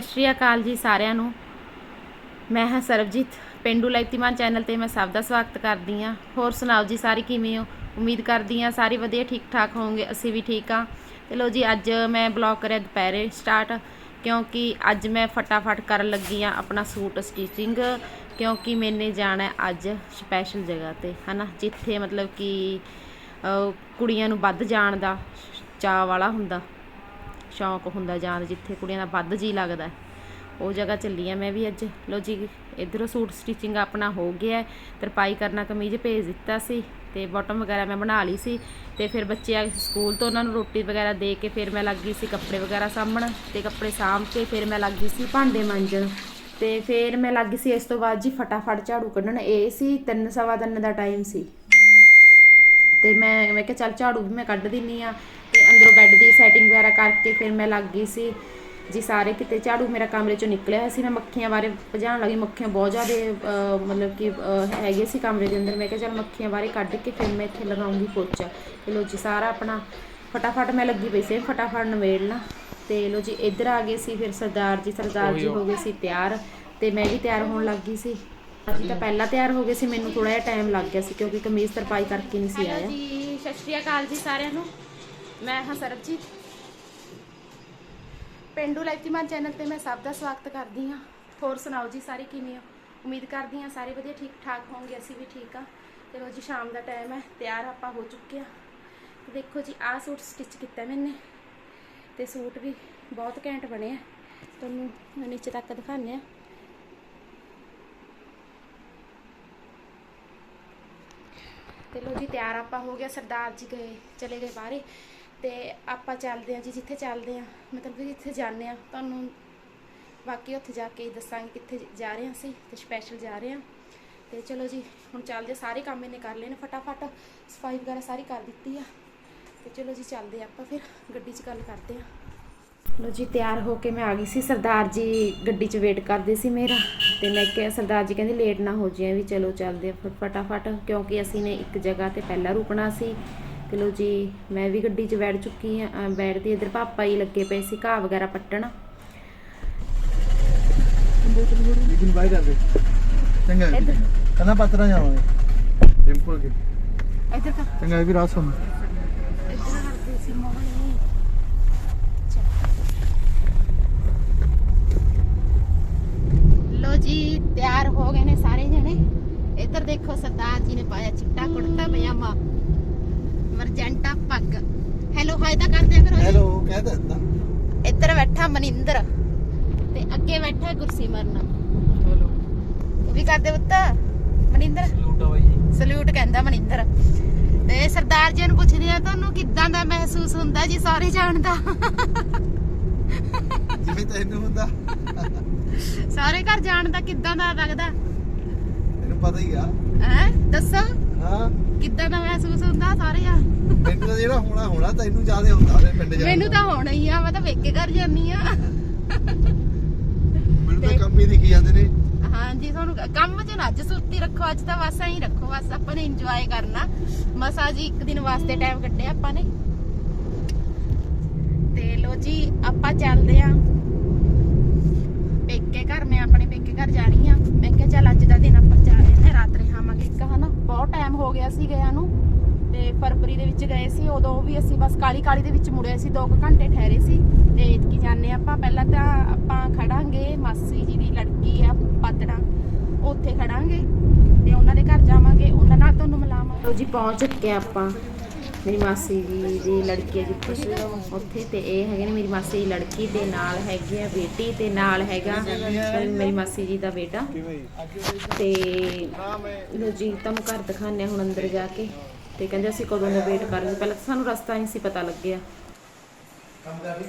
ਸਤਿ ਸ਼੍ਰੀ ਅਕਾਲ ਜੀ ਸਾਰਿਆਂ ਨੂੰ। ਮੈਂ ਹਾਂ ਸਰਬਜੀਤ। ਪਿੰਡੂ ਲਾਈਤੀਮਾਨ ਚੈਨਲ ਤੇ ਮੈਂ ਸਭ ਦਾ ਸਵਾਗਤ ਕਰਦੀ ਹਾਂ। ਹੋਰ ਸੁਣਾਓ ਜੀ ਸਾਰੇ ਕਿਵੇਂ ਹੋ? ਉਮੀਦ ਕਰਦੀ ਹਾਂ ਸਾਰੇ ਵਧੀਆ ਠੀਕ ਠਾਕ ਹੋਵੋਗੇ, ਅਸੀਂ ਵੀ ਠੀਕ ਹਾਂ। ਤੇ ਲੋ ਜੀ, ਅੱਜ ਮੈਂ ਬਲੌਗ ਕਰਿਆ ਦੁਪਹਿਰੇ ਸਟਾਰਟ, ਕਿਉਂਕਿ ਅੱਜ ਮੈਂ ਫਟਾਫਟ ਕਰਨ ਲੱਗੀ ਆ ਆਪਣਾ ਸੂਟ ਸਟਿਚਿੰਗ ਕਿਉਂਕਿ ਮੈਨੇ ਜਾਣਾ ਅੱਜ ਸਪੈਸ਼ਲ ਜਗ੍ਹਾ ਤੇ, ਹਨਾ? ਜਿੱਥੇ ਮਤਲਬ ਕਿ ਕੁੜੀਆਂ ਨੂੰ ਵੱਧ ਜਾਣ ਦਾ ਚਾਅ ਵਾਲਾ ਹੁੰਦਾ। ਸ਼ੌਂਕ ਹੁੰਦਾ ਜਾਣ ਦਾ, ਜਿੱਥੇ ਕੁੜੀਆਂ ਦਾ ਵੱਧ ਜੀ ਲੱਗਦਾ ਉਹ ਜਗ੍ਹਾ ਚੱਲੀ ਆ ਮੈਂ ਵੀ ਅੱਜ। ਲੋ ਜੀ ਇਧਰੋਂ ਸੂਟ ਸਟਿਚਿੰਗ ਆਪਣਾ ਹੋ ਗਿਆ ਤਰਪਾਈ ਕਰਨਾ ਕਮੀਜ਼ ਭੇਜ ਦਿੱਤਾ ਸੀ ਤੇ ਬਾਟਮ ਵਗੈਰਾ ਮੈਂ ਬਣਾ ਲਈ ਸੀ ਤੇ ਫਿਰ ਬੱਚੇ ਆ ਸਕੂਲ ਤੋਂ ਉਹਨਾਂ ਨੂੰ ਰੋਟੀ ਵਗੈਰਾ ਦੇ ਕੇ ਫਿਰ ਮੈਂ ਲੱਗ ਗਈ ਸੀ ਕੱਪੜੇ ਵਗੈਰਾ ਸਾਂਭਣ ਤੇ ਕੱਪੜੇ ਸਾਂਭ ਕੇ ਫਿਰ ਮੈਂ ਲੱਗ ਗਈ ਸੀ ਭਾਂਡੇ ਮਾਂਜਣ। ਤੇ ਫਿਰ ਮੈਂ ਲੱਗ ਗਈ ਸੀ ਇਸ ਤੋਂ ਬਾਅਦ ਜੀ ਫਟਾਫਟ ਝਾੜੂ ਕੱਢਣ। ਇਹ ਸੀ 3:30 ਦਾ ਟਾਈਮ ਸੀ। ਤੇ ਮੈਂ ਮੈਂ ਕਿਹਾ ਚੱਲ ਝਾੜੂ ਵੀ ਮੈਂ ਕੱਢ ਦਿੰਨੀ ਆ। ਅੰਦਰੋਂ ਬੈੱਡ ਦੀ ਸੈਟਿੰਗ ਵਗੈਰਾ ਕਰਕੇ ਫਿਰ ਮੈਂ ਲੱਗ ਗਈ ਸੀ। ਜੀ ਸਾਰੇ ਕਿਤੇ ਝਾੜੂ ਮੇਰਾ ਕਮਰੇ ਚੋਂ ਨਿਕਲਿਆ ਹੋਇਆ ਸੀ। ਮੈਂ ਮੱਖੀਆਂ ਬਾਰੇ ਭਜਾਉਣ ਲੱਗੀ। ਮੱਖੀਆਂ ਬਹੁਤ ਜ਼ਿਆਦਾ ਮਤਲਬ ਕਿ ਹੈਗੇ ਸੀ ਕਮਰੇ ਦੇ ਅੰਦਰ। ਮੈਂ ਕਿਹਾ ਚੱਲ ਮੱਖੀਆਂ ਬਾਰੇ ਕੱਢ ਕੇ ਫਿਰ ਮੈਂ ਇੱਥੇ ਲਗਾਉਂਗੀ ਪੋਚਾ। ਤੇ ਲੋ ਜੀ ਸਾਰਾ ਆਪਣਾ ਫਟਾਫਟ ਮੈਂ ਲੱਗੀ ਪਈ ਸੀ। ਫਟਾਫਟ ਨਵੇੜਨਾ ਤੇ ਲੋ ਜੀ ਇੱਧਰ ਆ ਗਏ ਸੀ ਫਿਰ ਸਰਦਾਰ ਜੀ। ਸਰਦਾਰ ਜੀ ਹੋ ਗਏ ਸੀ ਤਿਆਰ। ਤੇ ਮੈਂ ਵੀ ਤਿਆਰ ਹੋਣ ਲੱਗ ਗਈ ਸੀ। ਅਸੀਂ ਤਾਂ ਪਹਿਲਾਂ ਤਿਆਰ ਹੋ ਗਏ ਸੀ। ਮੈਨੂੰ ਥੋੜਾ ਜਿਹਾ ਟਾਈਮ ਲੱਗ ਗਿਆ ਸੀ ਕਿਉਂਕਿ ਕਮੀਜ਼ ਤਰਪਾਈ ਕਰਕੇ ਨਹੀਂ ਸੀ ਆਇਆ। ਜੀ ਸਤਿ ਸ਼੍ਰੀ ਅਕਾਲ ਜੀ ਸਾਰਿਆਂ ਨੂੰ। ਮੈਂ ਹਾਂ ਸਰਬਜੀਤ। ਪਿੰਡੂ ਲਾਈਤੀਮਾਨ ਚੈਨਲ ਤੇ ਮੈਂ ਸਭ ਦਾ ਸਵਾਗਤ ਕਰਦੀ ਹਾਂ। ਹੋਰ ਸੁਣਾਓ ਜੀ, ਸਾਰੇ ਕਿਵੇਂ ਹੋ? ਉਮੀਦ ਕਰਦੀ ਹਾਂ ਸਾਰੇ ਵਧੀਆ ਠੀਕ ਠਾਕ ਹੋਣਗੇ, ਅਸੀਂ ਵੀ ਠੀਕ ਆ ਤੇ ਲੋ ਜੀ, ਸ਼ਾਮ ਦਾ ਟਾਈਮ ਹੈ, ਤਿਆਰ ਆਪਾਂ ਹੋ ਚੁੱਕੇ ਆ ਤੇ ਦੇਖੋ ਜੀ, ਆਹ ਸੂਟ ਸਟਿਚ ਕੀਤਾ ਮੈਨੇ। ਤੇ ਸੂਟ ਵੀ ਬਹੁਤ ਘੈਂਟ ਬਣਿਆ ਤੁਹਾਨੂੰ ਨੀਚੇ ਤੱਕ ਦਿਖਾਉਂਦੇ ਆ ਤੇ ਲੋ ਜੀ, ਤਿਆਰ ਆਪਾਂ ਹੋ ਗਿਆ ਸਰਦਾਰ ਜੀ ਗਏ, ਚਲੇ ਗਏ ਬਾਹਰੇ। ਤੇ ਆਪਾਂ ਚੱਲਦੇ ਆ ਜੀ, ਜਿੱਥੇ ਚੱਲਦੇ ਆ ਮਤਲਬ ਕਿ ਜਿੱਥੇ ਜਾਂਦੇ ਆ ਤੁਹਾਨੂੰ ਬਾਕੀ ਉੱਥੇ ਜਾ ਕੇ ਦੱਸਾਂਗੇ ਕਿੱਥੇ ਜਾ ਰਹੇ ਹਾਂ ਅਸੀਂ ਤੇ ਸਪੈਸ਼ਲ ਜਾ ਰਹੇ ਹਾਂ। ਤੇ ਚਲੋ ਜੀ, ਹੁਣ ਚੱਲਦੇ ਸਾਰੇ ਕੰਮ ਇਹਨੇ ਕਰ ਲਏ ਨੇ ਫਟਾਫਟ। ਸਫ਼ਾਈ ਵਗੈਰਾ ਸਾਰੀ ਕਰ ਦਿੱਤੀ ਆ। ਤੇ ਚਲੋ ਜੀ, ਚੱਲਦੇ ਆਪਾਂ ਫਿਰ, ਗੱਡੀ 'ਚ ਗੱਲ ਕਰਦੇ ਆ ਲੋ ਜੀ, ਤਿਆਰ ਹੋ ਕੇ ਮੈਂ ਆ ਗਈ ਸੀ, ਸਰਦਾਰ ਜੀ ਗੱਡੀ 'ਚ ਵੇਟ ਕਰਦੇ ਸੀ ਮੇਰਾ। ਤੇ ਮੈਂ ਕਿਹਾ, ਸਰਦਾਰ ਜੀ ਕਹਿੰਦੇ ਲੇਟ ਨਾ ਹੋ ਜਾਏ ਵੀ ਚਲੋ ਚੱਲਦੇ ਆ ਫਿਰ ਫਟਾਫਟ, ਕਿਉਂਕਿ ਅਸੀਂ ਨੇ ਇੱਕ ਜਗ੍ਹਾ ਤੇ ਪਹਿਲਾਂ ਰੁਕਣਾ ਸੀ। ਤੇ ਲੋ ਜੀ ਮੈਂ ਵੀ ਗੱਡੀ 'ਚ ਬੈਠ ਚੁੱਕੀ ਆ ਬੈਠਦੀ ਇਧਰ ਪਾਪਾ ਹੀ ਲੱਗੇ ਪਏ ਸੀ ਘਾਹ ਵਗੈਰਾ ਪੱਟਣ। ਲੇਕਿਨ ਬਾਈ ਕਰਦੇ ਚੰਗਾ। ਕਹਿੰਦਾ ਪਤਰਾ ਜਾਵਾਂਗੇ। ਡਿੰਪਲ ਕੇ ਇੱਧਰ ਤਾਂ। ਚੰਗਾ ਵੀ ਰਾਤ ਸੁਣ। ਇੱਧਰ ਕਰਦੇ ਸੀ ਮੋਹਣੀ ਲੋ ਜੀ ਤਿਆਰ ਹੋ ਗਏ ਨੇ ਸਾਰੇ ਜਣੇ। ਇੱਧਰ ਦੇਖੋ ਸਰਦਾਰ ਜੀ ਨੇ ਪਾਇਆ ਚਿੱਟਾ ਕੁੜਤਾ ਪਜਾਮਾ। ਮਰਜੈਂਟਾ ਪੱਗ ਹੈਲੋ ਹਾਈ ਤਾਂ ਕਰਦੇ ਕਰੋ ਜੀ ਹੈਲੋ ਕਹਿ ਦਿੱਤਾ ਇੱਧਰ ਬੈਠਾ ਮਨਿੰਦਰ ਤੇ ਅੱਗੇ ਬੈਠਾ ਗੁਰਸਿਮਰਨ ਹੈਲੋ ਉਹ ਵੀ ਕਰਦੇ ਪੁੱਤ ਮਨਿੰਦਰ ਲੂਟਾ ਬਾਈ ਸਲੂਟ ਕਹਿੰਦਾ ਮਨਿੰਦਰ ਤੇ ਸਰਦਾਰ ਜੀ ਨੂੰ ਪੁੱਛਦੇ ਆ ਤੁਹਾਨੂੰ ਕਿੱਦਾਂ ਦਾ ਮਹਿਸੂਸ ਹੁੰਦਾ ਜੀ ਸਾਰੇ ਜਾਣ ਦਾ ਜਿਵੇਂ ਤੈਨੂੰ ਹੁੰਦਾ ਸਾਰੇ ਘਰ ਜਾਣ ਦਾ ਕਿੱਦਾਂ ਦਾ ਲੱਗਦਾ ਤੈਨੂੰ ਪਤਾ ਹੀ ਆ ਹੈ ਦੱਸੋ ਹਾਂ। ਕਿੱਦਾਂ ਦਾ ਮਹਿਸੂਸ ਹੁੰਦਾ ਸਾਰੇ ਆ ਪਿੰਡ ਦਾ ਜਿਹੜਾ ਹੋਣਾ ਹੋਣਾ ਤੈਨੂੰ ਜ਼ਿਆਦਾ ਹੁੰਦਾ ਉਹਦੇ ਪਿੰਡ ਜਾ ਮੈਨੂੰ ਤਾਂ ਹੋਣਾ ਹੀ ਆ ਮੈਂ ਤਾਂ ਵੇਖੇ ਘਰ ਜਾਨੀ ਆ। ਮੈਨੂੰ ਤਾਂ ਕੰਮ ਹੀ ਦਿਖੀ ਜਾਂਦੇ ਨੇ। ਹਾਂਜੀ ਤੁਹਾਨੂੰ ਕੰਮ 'ਚ ਨਾ ਅੱਜ ਸੁੱਤੀ ਰੱਖੋ ਅੱਜ ਤਾਂ ਬਸ ਐਂ ਰੱਖੋ ਬਸ ਆਪਾਂ ਨੇ ਇੰਜੋਏ ਕਰਨਾ। ਮਸਾ ਜੀ ਇੱਕ ਦਿਨ ਵਾਸਤੇ ਟਾਈਮ ਕੱਢਿਆ ਆਪਾਂ ਨੇ। ਤੇ ਲੋ ਜੀ ਆਪਾਂ ਚੱਲਦੇ ਆ। ਪੇਕੇ ਘਰ ਮੈਂ ਆਪਣੇ ਪੇਕੇ ਘਰ ਜਾਣੀ ਆ। ਮੈਂ ਕਿਹਾ ਚੱਲ ਅੱਜ ਦਾ ਦਿਨ ਆਪਾਂ ਜਾ ਰਹੇ ਨੇ ਰਾਤ ਰਹਾਵਾਂਗੇ ਇੱਕ ਹਨਾ? ਬਹੁਤ ਟਾਈਮ ਹੋ ਗਿਆ ਸੀ ਗਿਆ ਨੂੰ ਤੇ ਫਰਵਰੀ ਦੇ ਵਿੱਚ ਗਏ ਸੀ, ਉਦੋਂ ਵੀ ਅਸੀਂ ਬਸ ਕਾਲੀ ਕਾਲੀ ਦੇ ਵਿੱਚ ਮੁੜਿਆ ਸੀ 2 ਘੰਟੇ ਠਹਿਰੇ ਸੀ ਤੇ ਇਤਕੀ ਜਾਂਦੇ ਆਪਾਂ। ਪਹਿਲਾਂ ਤਾਂ ਆਪਾਂ ਖੜਾਂਗੇ, ਮਾਸੀ ਜੀ ਦੀ ਲੜਕੀ ਆ ਪਾਤੜਾ ਉੱਥੇ ਖੜਾਂਗੇ ਤੇ ਉਹਨਾਂ ਦੇ ਘਰ ਜਾਵਾਂਗੇ, ਉਹਨਾਂ ਨਾਲ ਤੁਹਾਨੂੰ ਮਿਲਾਵਾਂਗੇ। ਲੋ ਜੀ, ਪਹੁੰਚ ਚੁੱਕੇ ਆਪਾਂ। ਮੇਰੀ ਮਾਸੀ ਜੀ ਦੀ ਲੜਕੀ ਹੈ ਜਿੱਥੇ ਉੱਥੇ ਤੇ ਇਹ ਹੈਗੇ ਨੇ, ਮੇਰੀ ਮਾਸੀ ਦੀ ਲੜਕੀ ਤੇ ਨਾਲ ਹੈਗੀ ਆ, ਬੇਟੀ ਤੇ ਨਾਲ ਹੈਗਾ ਮੇਰੀ ਮਾਸੀ ਜੀ ਦਾ ਬੇਟਾ। ਤੇ ਲੋ ਜੀ, ਤੁਹਾਨੂੰ ਘਰ ਦਿਖਾਉਂਦੇ ਹੁਣ ਅੰਦਰ ਜਾ ਕੇ। ਤੇ ਕਹਿੰਦੇ ਅਸੀਂ ਕਦੋਂ ਦਾ ਵੇਟ ਕਰ ਰਹੇ ਪਹਿਲਾਂ ਤਾਂ ਸਾਨੂੰ ਰਸਤਾ ਨਹੀਂ ਸੀ ਪਤਾ ਲੱਗਿਆ। ਕੰਮ ਕਰ ਰਹੀ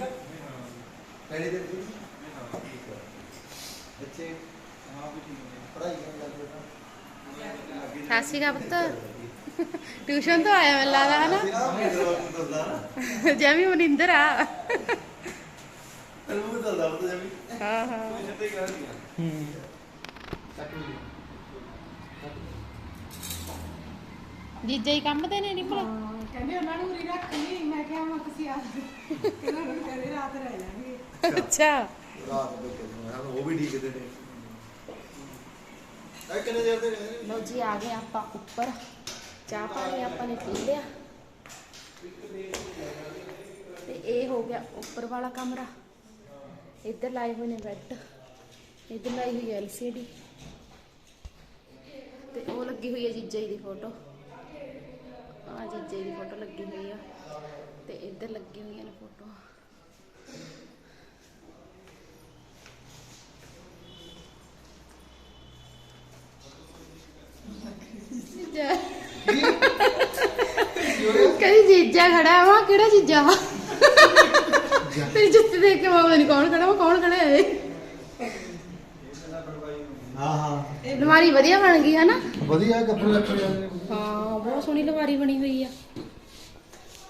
ਪਹਿਲੇ ਦਿਨ ਦੀ ਬੱਚੇ ਹਾਂ ਵੀ ਠੀਕ ਨੇ ਪੜਾਈ ਕਰਨ ਲੱਗ ਪਏ ਸਤਿ ਸ਼੍ਰੀ ਅਕਾਲ ਪੁੱਤ। ਟਿਊਸ਼ਨ ਤੋਂ ਆਇਆ ਮੈਨੂੰ ਲੱਗਦਾ ਹਨਾ? ਜਮੀ ਮਨਿੰਦਰ ਆ। ਤੈਨੂੰ ਦੱਸਦਾ ਜਮੀ। ਹਾਂ ਹਾਂ। ਹੂੰ ਜੀਜਾ ਹੀ ਕੰਮ ਤੇ ਨੇ ਨਿਕਲ ਕਹਿੰਦੇ ਉਹਨਾਂ ਨੂੰ ਉਰੀ ਰੱਖ ਲਈ। ਮੈਂ ਕਿਹਾ ਮੈਂ ਤੁਸੀਂ ਆ ਜਾਓ। ਕਹਿੰਦੇ ਉਹਨਾਂ ਨੂੰ ਕਹਿੰਦੇ ਰਾਤ ਰਹਿ ਜਾਣਗੇ। ਅੱਛਾ। ਰਾਤ ਦੇ ਕਿੰਨੇ ਹਨ ਉਹ ਵੀ ਦੇਰ ਦੇ ਨੇ? ਲੋ ਜੀ ਆ ਗਏ ਆਪਾਂ ਉੱਪਰ। ਚਾਹ ਪਾਣੀ ਆਪਾਂ ਨੇ ਪੀ ਲਿਆ। ਤੇ ਇਹ ਹੋ ਗਿਆ ਉੱਪਰ ਵਾਲਾ ਕਮਰਾ। ਇੱਧਰ ਲਾਏ ਹੋਏ ਨੇ ਬੈੱਡ। ਇੱਧਰ ਲਾਈ ਹੋਈ ਹੈ ਐਲਸੀਡੀ। ਤੇ ਉਹ ਲੱਗੀ ਹੋਈ ਹੈ ਜੀਜਾ ਜੀ ਦੀ ਫੋਟੋ। ਆ ਜੀਜਾ ਜੀ ਦੀ ਫੋਟੋ ਲੱਗੀ ਹੋਈ ਆ। ਤੇ ਇੱਧਰ ਲੱਗੀ ਹੋਈਆਂ ਨੇ ਫੋਟੋ ਜੀਜਾ ਜੀਜਾ ਖੜਾ ਵਾ ਕਿਹੜਾ ਜੀਜਾ ਵਾ? ਤੇਰੀ ਜੁੱਤੀ ਦੇਖ ਕੇ ਮਾਮਾ ਨਹੀਂ ਕੌਣ ਖੜਾ ਵਾ ਕੌਣ ਖੜਾ ਹੈ ਹਾਂ ਵਧੀਆ ਬਣ ਗਈ ਹੈ ਨਾ ਵਧੀਆ ਕੱਪੜੇ ਜਾਂਦੇ ਨੇ ਹਾਂ ਬਹੁਤ ਸੋਹਣੀ ਅਲਮਾਰੀ ਬਣੀ ਹੋਈ ਆ।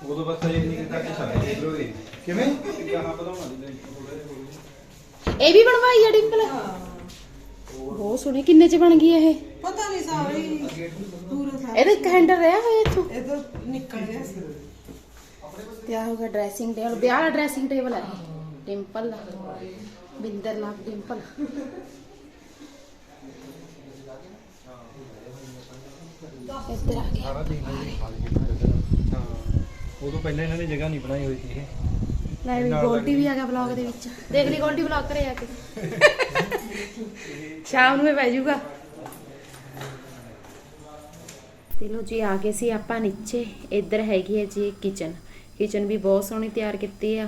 ਉਦੋਂ ਬਸ ਇਹ ਨਹੀਂ ਕੀਤਾ ਕਿ ਛੱਡ ਦੇ ਲੋਗੇ ਕਿਵੇਂ? ਕਹਾਂ ਵਧਾਉਣਾ ਦੀ ਲੈ ਥੋੜੇ ਥੋੜੇ ਇਹ ਵੀ ਬਣਵਾਈ ਆ ਡਿੰਪਲ? ਬਹੁਤ ਸੋਹਣੀ ਕਿੰਨੇ ਚ ਬਣ ਗਈ ਇਹ? ਪਤਾ ਨਹੀਂ ਸਾਰੇ ਪੂਰਾ ਸਾਰਾ ਇਹਦਾ ਇੱਕ ਹੈਂਡਲ ਰਿਹਾ ਹੋਇਆ ਇੱਥੋਂ? ਇਹ ਤਾਂ ਨਿਕਲ ਗਿਆ ਸੀ। ਤੇ ਆ ਹੋਗਾ ਡਰੈਸਿੰਗ ਟੇਬਲ ਵਿਆਹ ਵਾਲਾ ਡਰੈਸਿੰਗ ਟੇਬਲ ਹੈ ਇਹ। ਡਿੰਪਲ ਦਾ ਬਿੰਦਰ ਲਾ ਡਿੰਪਲ ਇੱਧਰ ਆ ਗਿਆ ਸਾਰਾ ਦੇਖ ਹਾਂ ਉਦੋਂ ਪਹਿਲਾਂ ਇਹਨਾਂ ਨੇ ਜਗ੍ਹਾ ਨਹੀਂ ਬਣਾਈ ਹੋਈ ਸੀ ਇਹ ਲੈ ਵੀ ਗੋਲਡੀ ਵੀ ਆ ਗਿਆ ਵਲੌਗ ਦੇ ਵਿੱਚ ਦੇਖ ਲਈ ਗੋਲਡੀ ਵਲੌਗ ਕਰੇ ਆ ਕੇ ਸ਼ਾਮ ਨੂੰ ਇਹ ਪੈ ਜਾਊਗਾ ਤੇ ਲੋ ਜੀ ਆ ਗਏ ਸੀ ਆਪਾਂ ਨੀਚੇ ਇੱਧਰ ਹੈਗੀ ਹੈ ਜੀ ਕਿਚਨ ਕਿਚਨ ਵੀ ਬਹੁਤ ਸੋਹਣੀ ਤਿਆਰ ਕੀਤੀ ਆ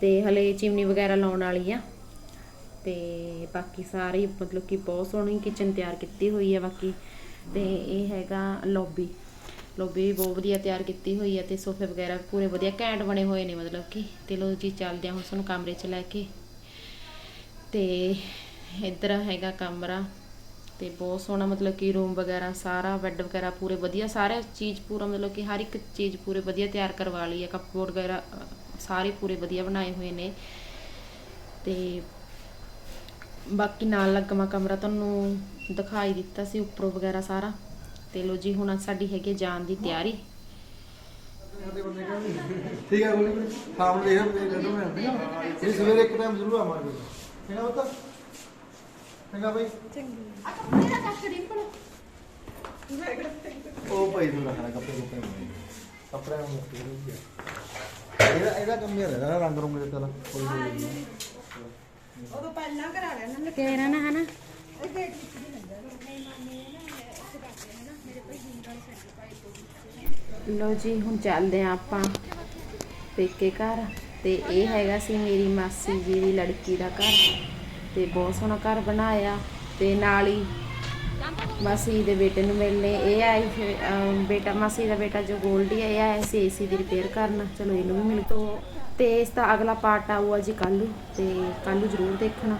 ਤੇ ਹਲੇ ਚਿਮਨੀ ਵਗੈਰਾ ਲਾਉਣ ਵਾਲੀ ਆ ਤੇ ਬਾਕੀ ਸਾਰੀ ਮਤਲਬ ਕਿ ਬਹੁਤ ਸੋਹਣੀ ਕਿਚਨ ਤਿਆਰ ਕੀਤੀ ਹੋਈ ਆ ਬਾਕੀ ਤੇ ਇਹ ਹੈਗਾ ਲੌਬੀ ਲੌਬੀ ਵੀ ਬਹੁਤ ਵਧੀਆ ਤਿਆਰ ਕੀਤੀ ਹੋਈ ਆ ਤੇ ਸੋਫੇ ਵਗੈਰਾ ਪੂਰੇ ਵਧੀਆ ਘੈਂਟ ਬਣੇ ਹੋਏ ਨੇ ਮਤਲਬ ਕਿ ਤੇ ਲੋ ਜੀ ਚੱਲਦੇ ਆ ਹੁਣ ਸਾਨੂੰ ਕਮਰੇ 'ਚ ਲੈ ਕੇ ਤੇ ਇੱਧਰ ਹੈਗਾ ਕਮਰਾ। ਤੇ ਬਹੁਤ ਸੋਹਣਾ ਮਤਲਬ ਕਿ ਰੂਮ ਵਗੈਰਾ, ਸਾਰਾ ਬੈੱਡ ਵਗੈਰਾ ਪੂਰੇ ਵਧੀਆ, ਸਾਰੇ ਚੀਜ਼ ਪੂਰਾ ਮਤਲਬ ਕਿ ਹਰ ਇੱਕ ਚੀਜ਼ ਪੂਰੇ ਵਧੀਆ ਤਿਆਰ ਕਰਵਾ ਲਈ ਹੈ ਕੱਪਬੋਰਡ ਵਗੈਰਾ ਸਾਰੇ ਪੂਰੇ ਵਧੀਆ ਬਣਾਏ ਹੋਏ ਨੇ। ਤੇ ਬਾਕੀ ਨਾਲ ਲੱਗਵਾ ਕਮਰਾ ਤੁਹਾਨੂੰ ਦਿਖਾਈ ਦਿੱਤਾ ਸੀ, ਉੱਪਰੋਂ ਵਗੈਰਾ ਸਾਰਾ। ਤੇ ਲੋ ਜੀ, ਹੁਣ ਸਾਡੀ ਹੈਗੀ ਜਾਣ ਦੀ ਤਿਆਰੀ। ਠੀਕ ਹੈ ਗੋਲੀ ਸ਼ਾਮ ਨੂੰ ਦੇਖ ਮੈਂ ਇਹ ਸਵੇਰੇ ਇੱਕ ਟਾਈਮ ਜ਼ਰੂਰ ਆਵਾਂਗੇ। ਠੀਕ ਹੈ ਬਤਾ ਚੰਗਾ ਬਾਈ। ਆ ਕੱਪੜੇ ਦਾ ਚੱਕ ਡਿੰਪਲ ਉਹ ਭਾਈ ਨੂੰ ਰੱਖਣਾ ਕੱਪੜੇ ਕੁੱਪੜੇ ਬਣਾਏ ਕੱਪੜਿਆਂ ਨੂੰ ਮੁੱਕੀ ਹੋਈ ਹੈ ਇਹਦਾ ਇਹਦਾ ਕੰਮ ਹੀ ਹੈਗਾ ਰੰਗ ਰੰਗ ਦੇ ਤਲਾ ਕੋਈ ਕੋਈ ਉਦੋਂ ਪਹਿਲਾਂ ਕਰਾ ਲਿਆ ਇਹਨਾਂ ਨੇ। ਕਹਿਣਾ ਨਾ ਹਨਾ। ਇਹ ਗੇਟ ਵਿੱਚ ਵੀ ਲੱਗਾ ਲੋ ਜੀ ਹੁਣ ਚੱਲਦੇ ਆ ਆਪਾਂ ਪੇਕੇ ਘਰ। ਤੇ ਇਹ ਹੈਗਾ ਸੀ ਮੇਰੀ ਮਾਸੀ ਜੀ ਦੀ ਲੜਕੀ ਦਾ ਘਰ। ਤੇ ਬਹੁਤ ਸੋਹਣਾ ਘਰ ਬਣਾਇਆ ਤੇ ਨਾਲ ਹੀ ਮਾਸੀ ਦੇ ਬੇਟੇ ਨੂੰ ਮਿਲਨੇ, ਇਹ ਆਈ ਬੇਟਾ, ਮਾਸੀ ਦਾ ਬੇਟਾ ਜੋ ਗੋਲਡੀ ਹੈ ਇਹ ਆਇਆ ਸੀ ਏਸੀ ਦੀ ਰਿਪੇਅਰ ਕਰਨ। ਚਲੋ ਇਹਨੂੰ ਵੀ ਮਿਲ ਤੋ ਤੇ ਇਸ ਦਾ ਅਗਲਾ ਪਾਰਟ ਆਊਗਾ ਜੀ ਕੱਲ੍ਹ ਨੂੰ ਤੇ ਕੱਲ੍ਹ ਨੂੰ ਜ਼ਰੂਰ ਦੇਖਣਾ।